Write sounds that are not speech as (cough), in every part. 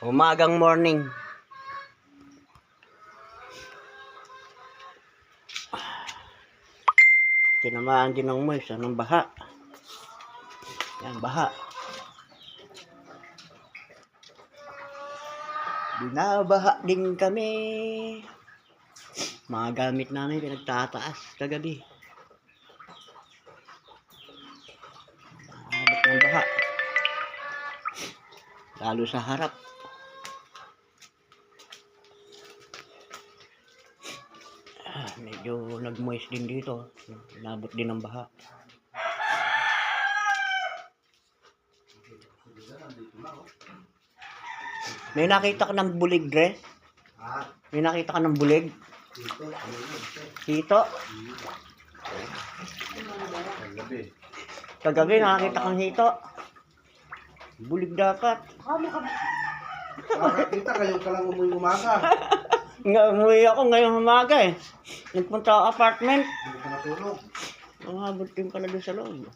Umagang morning. Tinamaan din ng moist, ng baha. Yan, baha. Binabaha din kami. Mga gamit namin pinagtataas kagabi. Abot ng baha. Lalo sa harap. Medyo nag-moist din dito. Nabot din ng baha. May nakita ka ng bulig, Dre? Ah, May nakita ka ng bulig? dito. Kagabi nakakita kang hito. Bulig dapat. Nakakita kayo ka lang umuwi umaga. (laughs) Nga, umuwi ako ngayong umaga eh. Nagpunta ako apartment. Hindi ka natulog. Umabot din pala doon sa loob.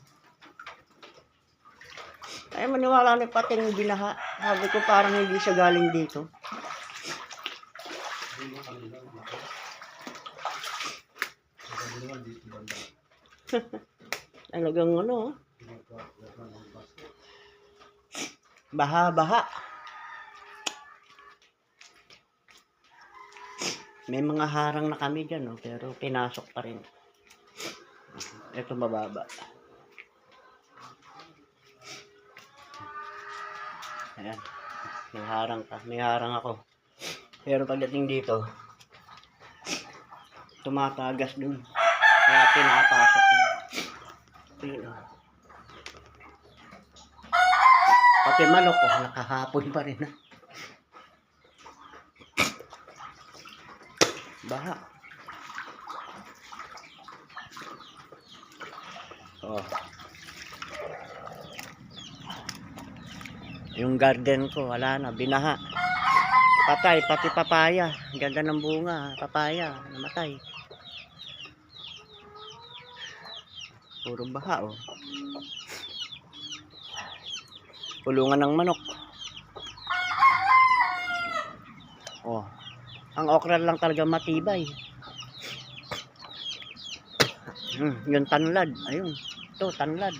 Ay, maniwala ni pating binaha. Sabi ko parang hindi siya galing dito. (laughs) Talagang ano, oh. baha-baha. May mga harang na kami dyan, oh, pero pinasok pa rin. Ito mababa. Ayan. May harang ka. May harang ako. Pero pagdating dito, tumatagas dun. Kaya pinapasok. Ayun, oh. Pati manok ko, nakahapon pa rin. ah. Baha. Oh. Yung garden ko, wala na, binaha. Patay, pati papaya. Ganda ng bunga, papaya, namatay. Puro baha, oh. Pulungan ng manok. Oh. Ang okra lang talaga matibay. Hmm, yung tanlad. Ayun. Ito, tanlad.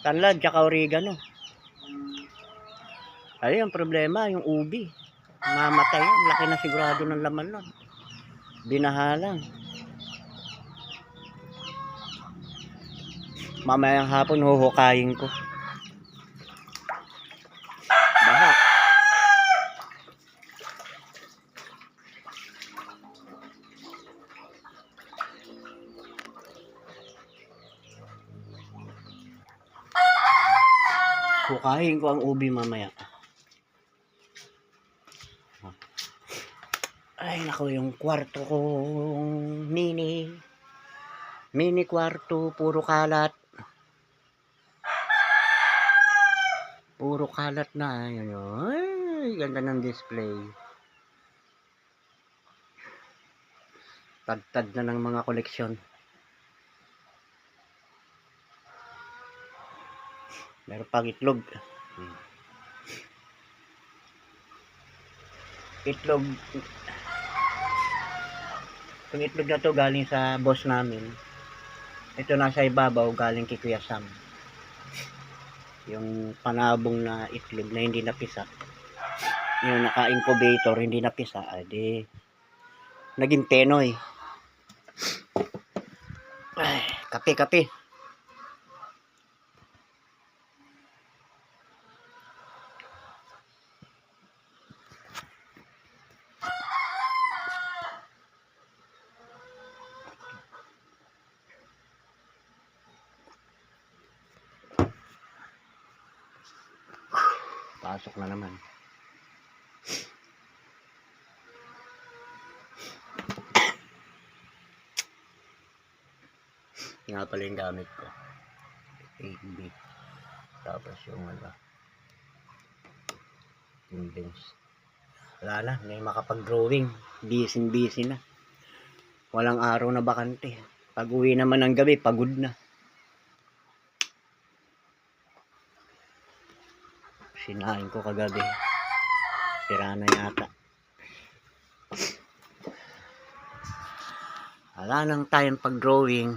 Tanlad, tsaka oregano. Ayun, ang problema, yung ubi. Mamatay yan. Laki na sigurado ng laman nun. Binaha lang. Mamayang hapon, huhukayin ko. Baha. Hukahin ko ang ubi mamaya. Ay, nako, yung kwarto kong mini. Mini kwarto, puro kalat. Puro kalat na. Ayun, yun. Ay, ganda ng display. Tad-tad na ng mga koleksyon. Meron pang itlog. Hmm. Itlog. Itong itlog na to galing sa boss namin. Ito nasa ibabaw galing kay Kuya Sam. Yung panabong na itlog na hindi napisa. Yung naka-incubator hindi napisa. Adi, naging penoy. Ay, kape, Pasok na naman. (coughs) Nga pala yung gamit ko. 8B. Tapos yung ano. Yung bench. Wala na. May makapag-drawing. Busy busy na. Walang araw na bakante. Pag uwi naman ng gabi, pagod na. Sinain ko kagabi. Tira na yata. Wala nang tayong pag-drawing.